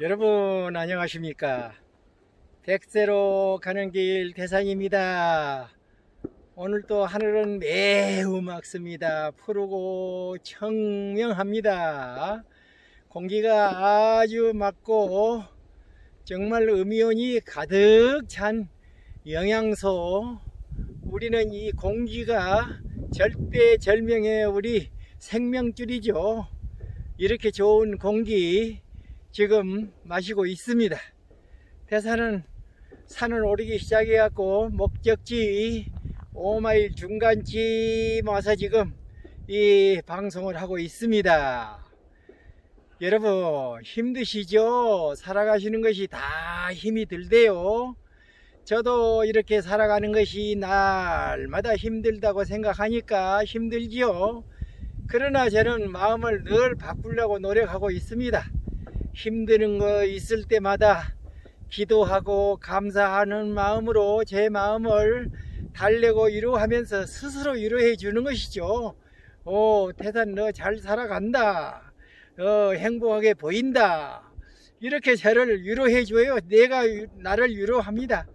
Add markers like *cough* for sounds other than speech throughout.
여러분 안녕하십니까? 백세로 가는 길 대상입니다. 오늘 또 하늘은 매우 맑습니다. 푸르고 청명합니다. 공기가 아주 맑고 정말 음이온이 가득 찬 영양소. 우리는 이 공기가 절대절명의 우리 생명줄이죠. 이렇게 좋은 공기 지금 마시고 있습니다. 대사는 산을 오르기 시작해 갖고 목적지 5마일 중간쯤 와서 지금 이 방송을 하고 있습니다. 여러분 힘드시죠? 살아가시는 것이 다 힘이 들대요. 저도 이렇게 살아가는 것이 날마다 힘들다고 생각하니까 힘들지요. 그러나 저는 마음을 늘 바꾸려고 노력하고 있습니다. 힘드는 거 있을 때마다 기도하고 감사하는 마음으로 제 마음을 달래고 위로하면서 스스로 위로해 주는 것이죠. 오, 태산 너 잘 살아간다. 어, 행복하게 보인다. 이렇게 저를 위로해 줘요. 내가 위- 나를 위로합니다.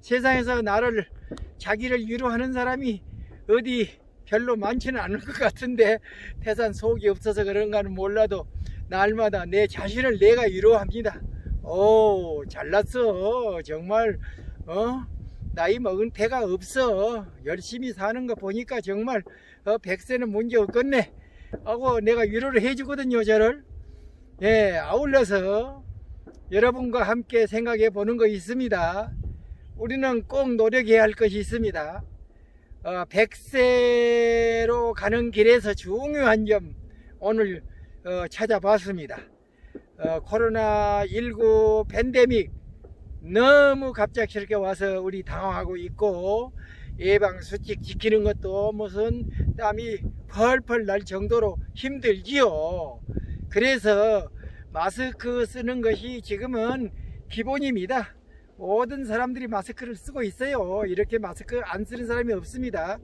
세상에서 나를 자기를 위로하는 사람이 어디 별로 많지는 않을 것 같은데 태산 속이 없어서 그런가는 몰라도 날마다 내 자신을 내가 위로합니다. 오 잘났어. 정말 어? 나이 먹은 태가 없어. 열심히 사는 거 보니까 정말 어, 백세는 문제 없겠네. 하고 내가 위로를 해주거든요 저를. 예 아울러서 여러분과 함께 생각해 보는 거 있습니다. 우리는 꼭 노력해야 할 것이 있습니다. 어, 백세로 가는 길에서 중요한 점 오늘 어, 찾아봤습니다. 어, 코로나19 팬데믹 너무 갑작스럽게 와서 우리 당황하고 있고 예방 수칙 지키는 것도 무슨 땀이 펄펄 날 정도로 힘들지요. 그래서 마스크 쓰는 것이 지금은 기본입니다. 모든 사람들이 마스크를 쓰고 있어요. 이렇게 마스크 안 쓰는 사람이 없습니다.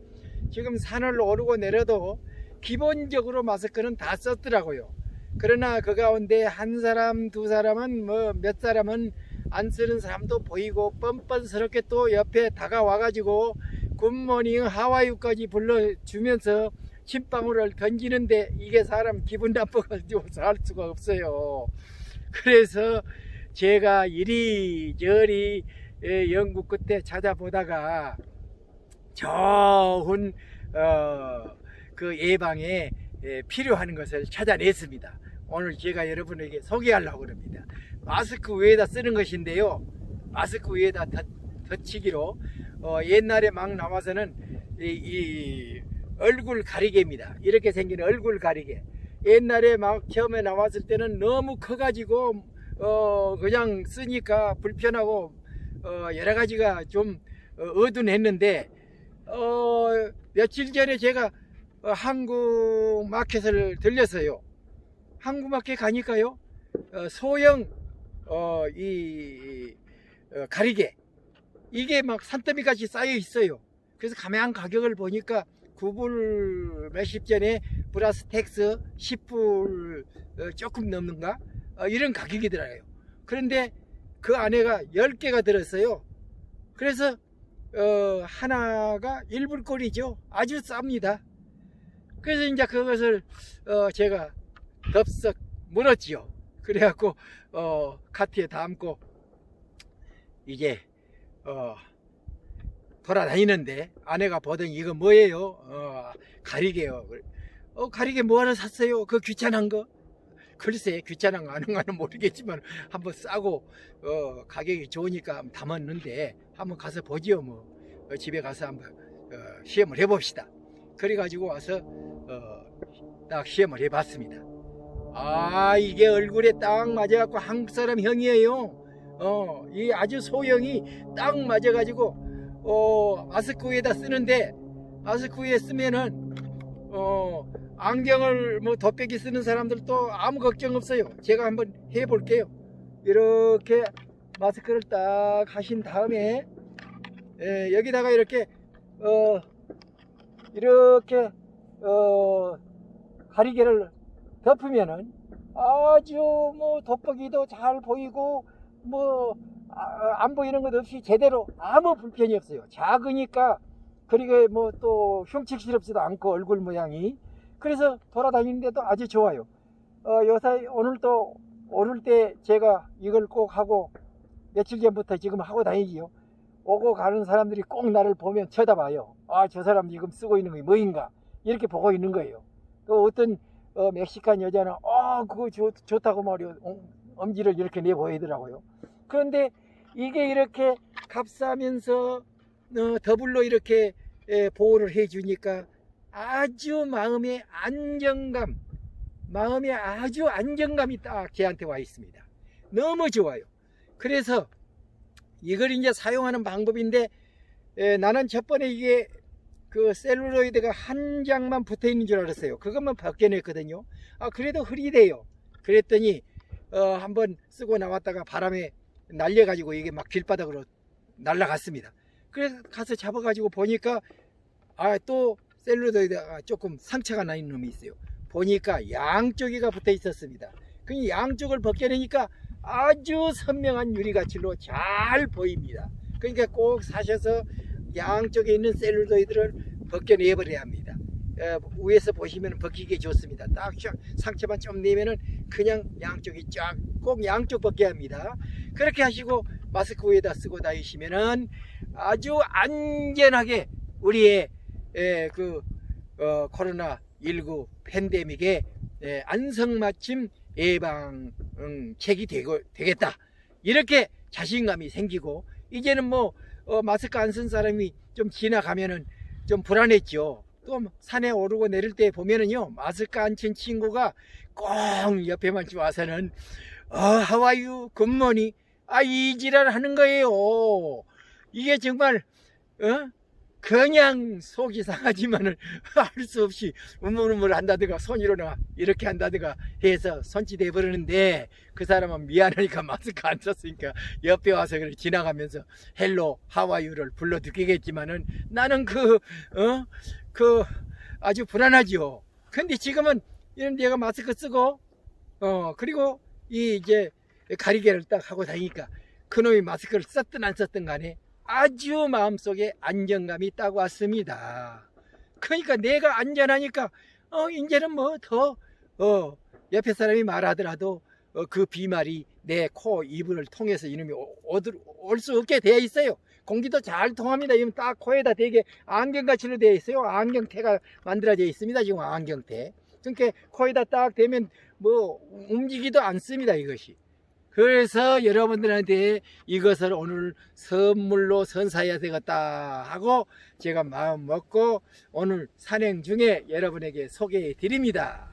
지금 산을 오르고 내려도 기본적으로 마스크는 다 썼더라고요. 그러나 그 가운데 한 사람, 두 사람은 뭐 몇 사람은 안 쓰는 사람도 보이고 뻔뻔스럽게 또 옆에 다가와가지고 굿모닝 하와이까지 불러주면서 침방울을 던지는데 이게 사람 기분 나빠가지고 살 *laughs* 수가 없어요. 그래서 제가 이리저리 예, 영국 끝에 찾아보다가 좋은 어, 그 예방에 예, 필요한 것을 찾아냈습니다. 오늘 제가 여러분에게 소개하려고 합니다. 마스크 위에다 쓰는 것인데요. 마스크 위에다 덧, 덧치기로 어, 옛날에 막 나와서는 이, 이 얼굴 가리개입니다. 이렇게 생긴 얼굴 가리개. 옛날에 막 처음에 나왔을 때는 너무 커가지고 어, 그냥 쓰니까 불편하고 어, 여러 가지가 좀 어, 어둔했는데 어, 며칠 전에 제가 어, 한국 마켓을 들렸어요. 한국 마켓 가니까요. 어, 소형 어, 이 어, 가리개 이게 막 산더미같이 쌓여 있어요. 그래서 가면 가격을 보니까 9불 몇십 전에 플러스 텍스 10불 어, 조금 넘는가 어, 이런 가격이더라고요. 그런데 그 안에가 10개가 들었어요. 그래서 어, 하나가 1불꼴이죠. 아주 쌉니다. 그래서 이제 그것을 어, 제가 덥석 물었지요. 그래갖고 어, 카트에 담고 이제 어, 돌아다니는데 아내가 보더니 이거 뭐예요? 어, 가리개요. 어, 가리개 뭐하러 샀어요? 그 귀찮은 거? 글쎄 귀찮은 거 아는 거는 모르겠지만 한번 싸고 어, 가격이 좋으니까 담았는데 한번 가서 보지요 뭐 어, 집에 가서 한번 어, 시험을 해봅시다. 그래가지고 와서 어, 딱 시험을 해봤습니다. 아 이게 얼굴에 딱 맞아갖고 한국 사람 형이에요. 어, 이 아주 소형이 딱 맞아가지고 어, 마스크 위에다 쓰는데 마스크 위에 쓰면은 어, 안경을 뭐 덧배기 쓰는 사람들도 아무 걱정 없어요. 제가 한번 해볼게요. 이렇게 마스크를 딱 하신 다음에 예, 여기다가 이렇게 어, 이렇게 어, 가리개를 덮으면은 아주 뭐 돋보기도 잘 보이고 뭐안 보이는 것 없이 제대로 아무 불편이 없어요. 작으니까 그리고 뭐 또 흉측스럽지도 않고 얼굴 모양이 그래서 돌아다니는데도 아주 좋아요. 어, 요새 오늘 또 오를 때 제가 이걸 꼭 하고 며칠 전부터 지금 하고 다니지요. 오고 가는 사람들이 꼭 나를 보면 쳐다봐요. 아, 저 사람 지금 쓰고 있는 게 뭐인가? 이렇게 보고 있는 거예요. 또 어떤 어, 멕시칸 여자는 아, 그거 좋, 좋다고 말이요. 어, 엄지를 이렇게 내 보이더라고요. 그런데 이게 이렇게 값싸면서 어, 더블로 이렇게 에, 보호를 해주니까 아주 마음의 안정감, 마음에 아주 안정감이 딱 걔한테 와 있습니다. 너무 좋아요. 그래서 이걸 이제 사용하는 방법인데 에, 나는 첫 번에 이게 그 셀룰로이드가 한 장만 붙어 있는 줄 알았어요. 그것만 벗겨냈거든요. 아 그래도 흐리대요. 그랬더니 어, 한번 쓰고 나왔다가 바람에 날려가지고 이게 막 길바닥으로 날아갔습니다. 그래서 가서 잡아가지고 보니까 아 또 셀룰로이드가 조금 상처가 나 있는 놈이 있어요. 보니까 양쪽이가 붙어 있었습니다. 그 양쪽을 벗겨내니까 아주 선명한 유리가칠로 잘 보입니다. 그러니까 꼭 사셔서 양쪽에 있는 셀룰로이드를 벗겨내 버려야 합니다. 어, 위에서 보시면 벗기기 좋습니다. 딱샥 상처만 좀 내면은 그냥 양쪽이 쫙 꼭 양쪽 벗겨야 합니다. 그렇게 하시고 마스크 위에다 쓰고 다니시면은 아주 안전하게 우리의 에, 그 어, 코로나 19 팬데믹의 에, 안성맞춤 예방책이 되고 되겠다. 이렇게 자신감이 생기고 이제는 뭐 어, 마스크 안 쓴 사람이 좀 지나가면은 좀 불안했죠. 또 산에 오르고 내릴 때 보면은요 마스크 안 친 친구가 꼭 옆에만 좀 와서는 어 하와유 굿모니 아 이 지랄 하는 거예요. 이게 정말 어 그냥 속이 상하지만은 *laughs* 할수 없이 우물우물 한다든가 손 일어나 이렇게 한다든가 해서 손짓해 버리는데 그 사람은 미안하니까 *laughs* 마스크 안 썼으니까 옆에 와서 그렇게 지나가면서 헬로 하와이유를 불러 듣기겠지만은 나는 그 어? 그 아주 불안하지요. 근데 지금은 이런 내가 마스크 쓰고 어 그리고 이 이제 가리개를 딱 하고 다니니까 그놈이 마스크를 썼든 안 썼든 간에 아주 마음속에 안정감이 딱 왔습니다. 그러니까 내가 안전하니까 어 이제는 뭐더 어 옆에 사람이 말하더라도 어, 그 비말이 내 코 이불을 통해서 이놈이 올 수 없게 되어 있어요. 공기도 잘 통합니다. 이건 딱 코에다 되게 안경같이로 되어 있어요. 안경테가 만들어져 있습니다. 지금 안경테. 그러니까 코에다 딱 대면 뭐 움직이도 않습니다. 이것이. 그래서 여러분들한테 이것을 오늘 선물로 선사해야 되겠다 하고 제가 마음 먹고 오늘 산행 중에 여러분에게 소개해 드립니다.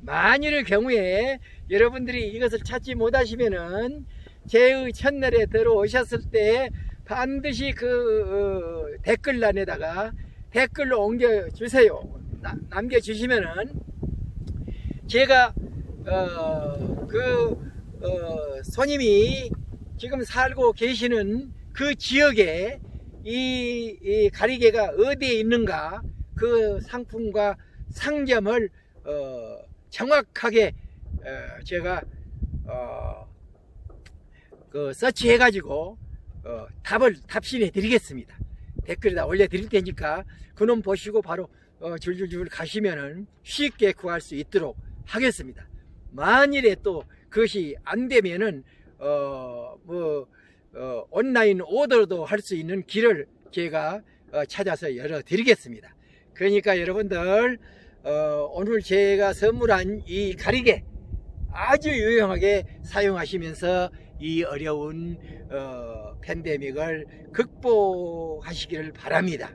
만일의 경우에 여러분들이 이것을 찾지 못하시면은 제의 첫날에 들어오셨을 때 반드시 그 어, 댓글란에다가 댓글로 옮겨 주세요. 남겨 주시면은 제가 어, 그 어, 손님이 지금 살고 계시는 그 지역에 이, 이 가리개가 어디에 있는가 그 상품과 상점을 어, 정확하게 어, 제가 어, 그 서치해 가지고 어, 답을 답신해 드리겠습니다. 댓글에다 올려 드릴 테니까 그놈 보시고 바로 어, 줄줄줄 가시면은 쉽게 구할 수 있도록 하겠습니다. 만일에 또 그것이 안 되면은 어 뭐 어, 온라인 오더도 할 수 있는 길을 제가 어, 찾아서 열어 드리겠습니다. 그러니까 여러분들 어, 오늘 제가 선물한 이 가리개 아주 유용하게 사용하시면서 이 어려운 어, 팬데믹을 극복하시기를 바랍니다.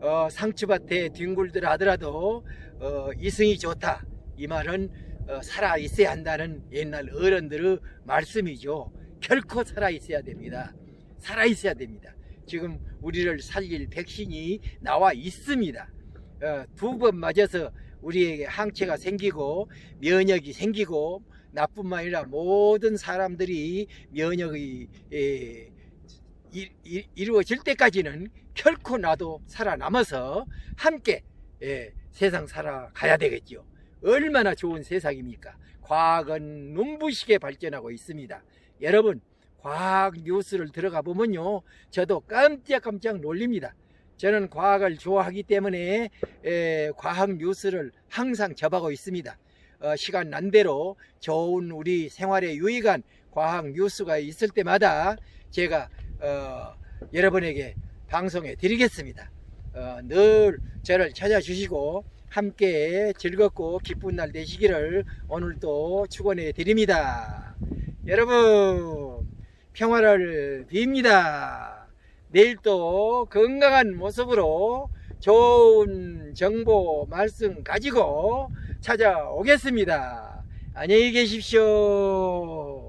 어, 상추밭에 뒹굴들 하더라도 어, 이승이 좋다. 이 말은 어, 살아 있어야 한다는 옛날 어른들의 말씀이죠. 결코 살아 있어야 됩니다. 살아 있어야 됩니다. 지금 우리를 살릴 백신이 나와 있습니다. 어, 두번 맞아서 우리에게 항체가 생기고 면역이 생기고 나뿐만 아니라 모든 사람들이 면역이 에, 이, 이, 이루어질 때까지는 결코 나도 살아남아서 함께 예, 세상 살아가야 되겠죠. 얼마나 좋은 세상입니까? 과학은 눈부시게 발전하고 있습니다. 여러분, 과학 뉴스를 들어가 보면요. 저도 깜짝깜짝 놀립니다. 저는 과학을 좋아하기 때문에 에, 과학 뉴스를 항상 접하고 있습니다. 어, 시간 난 대로 좋은 우리 생활에 유익한 과학 뉴스가 있을 때마다 제가 어, 여러분에게 방송해 드리겠습니다. 어, 늘 저를 찾아주시고 함께 즐겁고 기쁜 날 되시기를 오늘도 축원해 드립니다. 여러분 평화를 빕니다. 내일 또 건강한 모습으로 좋은 정보 말씀 가지고 찾아오겠습니다. 안녕히 계십시오.